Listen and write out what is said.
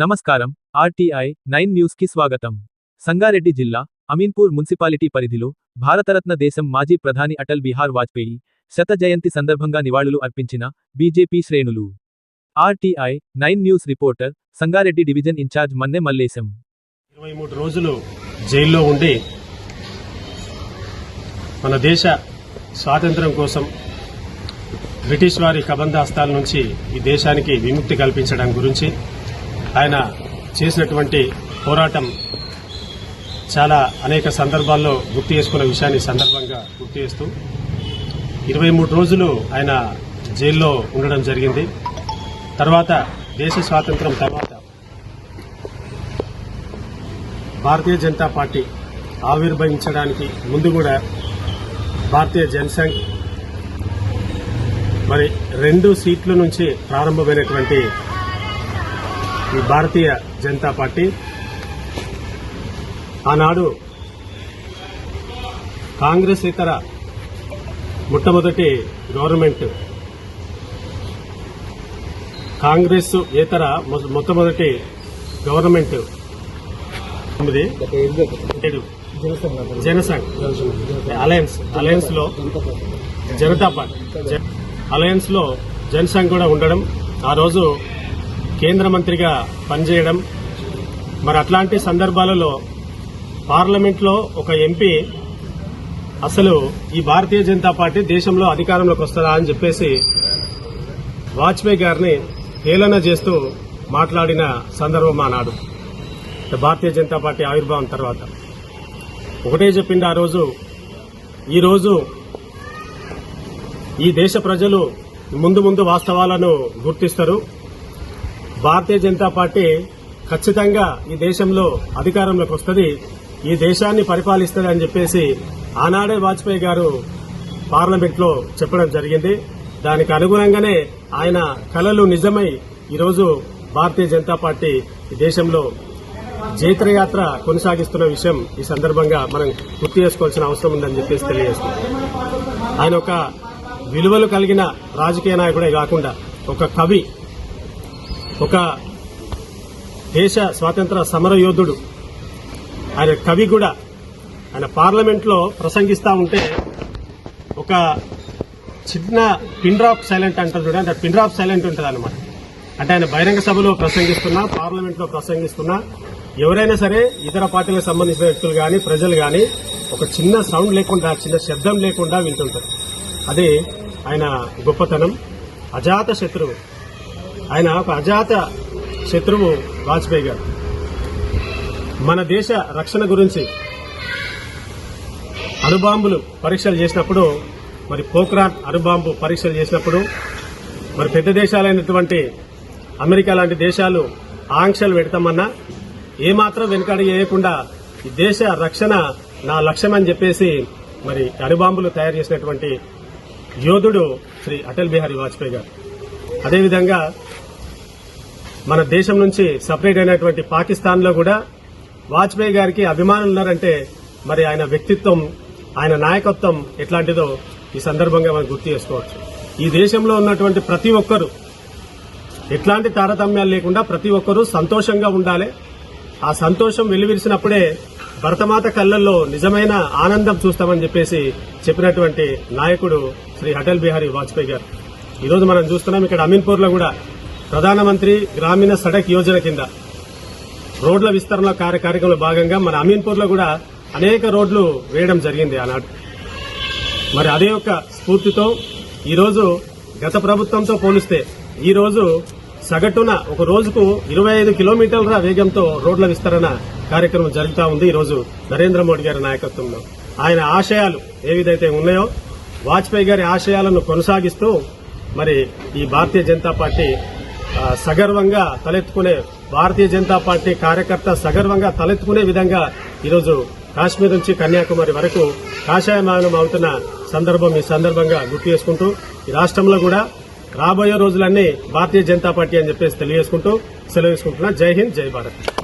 నమస్కారం. RTI nine న్యూస్కి స్వాగతం. సంగారెడ్డి జిల్లా అమీన్పూర్ మున్సిపాలిటీ పరిధిలో భారతరత్న దేశం మాజీ ప్రధాని అటల్ బిహార్ వాజ్పేయి శత జయంతి సందర్భంగా నివాళులు అర్పించిన బీజేపీ శ్రేణులు. RTI nine news reporter Sangareddy division incharge Manne Mallesham. ఇరవై మూడు రోజులు జైల్లో ఉండి మన దేశ స్వాతంత్రం కోసం బ్రిటిష్ వారి కబంధాస్తాల నుంచి ఈ దేశానికి విముక్తి కల్పించడం గురించి ఆయన చేసినటువంటి పోరాటం చాలా అనేక సందర్భాల్లో గుర్తు చేసుకున్న విషయాన్ని సందర్భంగా గుర్తు చేస్తూ ఇరవై మూడు రోజులు ఆయన జైల్లో ఉండడం జరిగింది. తర్వాత దేశ స్వాతంత్రం తర్వాత భారతీయ జనతా పార్టీ ఆవిర్భవించడానికి ముందు కూడా భారతీయ జనసంఘ్ మరి రెండు సీట్ల నుంచి ప్రారంభమైనటువంటి ఈ భారతీయ జనతా పార్టీ ఆనాడు కాంగ్రెస్ ఇతర మొట్టమొదటి గవర్నమెంట్ కాంగ్రెస్ ఇతర మొట్టమొదటి గవర్నమెంట్ తొమ్మిది జనసంఘ్ అలయన్స్ అలయన్స్లో జనతా పార్టీ జ- అలయన్స్లో జనసంఘ్ కూడా ఉండడం ఆ రోజు కేంద్ర మంత్రిగా పనిచేయడం. మరి అట్లాంటి సందర్భాలలో పార్లమెంట్లో ఒక ఎంపీ అసలు ఈ భారతీయ జనతా పార్టీ దేశంలో అధికారంలోకి వస్తుందా అని చెప్పేసి వాజ్పేయి గారిని హేళన చేస్తూ మాట్లాడిన సందర్భం ఆనాడు. భారతీయ జనతా పార్టీ ఆవిర్భావం తర్వాత. ఒకటే చెప్పింది ఆ రోజు ఈరోజు ఈ దేశ ప్రజలు ముందు ముందు వాస్తవాలను గుర్తిస్తారు. భారతీయ జనతా పార్టీ ఖచ్చితంగా ఈ దేశంలో అధికారంలోకి వస్తుంది. ఈ దేశాన్ని పరిపాలిస్తుంది అని చెప్పేసి ఆనాడే వాజ్పేయి గారు పార్లమెంట్లో చెప్పడం జరిగింది. దానికి అనుగుణంగానే ఆయన కలలు నిజమై ఈరోజు భారతీయ జనతా పార్టీ ఈ దేశంలో జైత్రయాత్ర కొనసాగిస్తున్న విషయం ఈ సందర్భంగా మనం గుర్తు చేసుకోవాల్సిన అవసరం ఉందని చెప్పేసి తెలియజేస్తుంది ఆయన ఒక విలువలు కలిగిన రాజకీయ నాయకుడే కాకుండా ఒక కవి ఒక దేశ స్వాతంత్ర సమర యోధుడు. ఆయన కవి కూడా. ఆయన పార్లమెంట్లో ప్రసంగిస్తూ ఉంటే ఒక చిన్న పిండ్రాప్ సైలెంట్ అంటారు చూడండి. పిన్ పిండ్రాప్ సైలెంట్ ఉంటుంది అనమాట అంటే ఆయన బహిరంగ సభలో ప్రసంగిస్తున్నా పార్లమెంట్లో ప్రసంగిస్తున్నా. ఎవరైనా సరే ఇతర పార్టీలకు సంబంధించిన వ్యక్తులు కానీ ప్రజలు కానీ ఒక చిన్న సౌండ్ లేకుండా చిన్న శబ్దం లేకుండా వింటుంటారు. అదే ఆయన గొప్పతనం. అజాత శత్రువు. ఆయన ఒక అజాత శత్రువు వాజ్పేయి గారు. మన దేశ రక్షణ గురించి అణుబాంబులు పరీక్షలు చేసినప్పుడు మరి పోఖ్రాన్ అణుబాంబు పరీక్షలు చేసినప్పుడు మరి పెద్ద దేశాలైనటువంటి అమెరికా లాంటి దేశాలు ఆంక్షలు పెడతామన్నా ఏమాత్రం వెనుకడి వేయకుండా ఈ దేశ రక్షణ నా లక్ష్యం అని చెప్పేసి మరి అణుబాంబులు తయారు చేసినటువంటి యోధుడు శ్రీ అటల్ బిహారీ వాజ్పేయి గారు. అదేవిధంగా మన దేశం నుంచి సపరేట్ అయినటువంటి పాకిస్తాన్లో కూడా వాజ్పేయి గారికి అభిమానులు ఉన్నారంటే మరి ఆయన వ్యక్తిత్వం ఆయన నాయకత్వం ఎట్లాంటిదో ఈ సందర్భంగా మనం గుర్తు చేసుకోవచ్చు. ఈ దేశంలో ఉన్నటువంటి ప్రతి ఒక్కరూ ఎట్లాంటి తారతమ్యాలు లేకుండా ప్రతి ఒక్కరూ సంతోషంగా ఉండాలి. ఆ సంతోషం వెలువిరిసినప్పుడే భరతమాత కళ్ళల్లో నిజమైన ఆనందం చూస్తామని చెప్పేసి చెప్పినటువంటి నాయకుడు శ్రీ అటల్ బిహారీ వాజ్పేయి గారు. ఈరోజు మనం చూస్తున్నాం ఇక్కడ అమీన్పూర్లో కూడా ప్రధానమంత్రి గ్రామీణ సడక్ యోజన కింద రోడ్ల విస్తరణ కార్యక్రమంలో భాగంగా మన అమీన్పూర్లో కూడా అనేక రోడ్లు వేయడం జరిగింది ఆనాడు. మరి అదే యొక్క స్ఫూర్తితో ఈరోజు గత ప్రభుత్వంతో పోలిస్తే ఈరోజు సగటున ఒక రోజుకు ఇరవై ఐదు కిలోమీటర్ల వేగంతో రోడ్ల విస్తరణ కార్యక్రమం జరుగుతూ ఉంది ఈరోజు నరేంద్ర మోడీ గారి నాయకత్వంలో. ఆయన ఆశయాలు ఏ విధైతే ఉన్నాయో వాజ్పేయి గారి ఆశయాలను కొనసాగిస్తూ మరి ఈ భారతీయ జనతా పార్టీ సగర్వంగా తలెత్తుకునే భారతీయ జనతా పార్టీ కార్యకర్త సగర్వంగా తలెత్తుకునే విధంగా ఈరోజు కాశ్మీర్ నుంచి కన్యాకుమారి వరకు కాషాయమానం అవుతున్న సందర్భం ఈ సందర్భంగా గుర్తు చేసుకుంటూ ఈ రాష్ట్రంలో కూడా రాబోయే రోజులన్నీ భారతీయ జనతా పార్టీ అని చెప్పేసి తెలియజేసుకుంటూ సెలవు తీసుకుంటున్నా. జై హింద్ జై భారత్.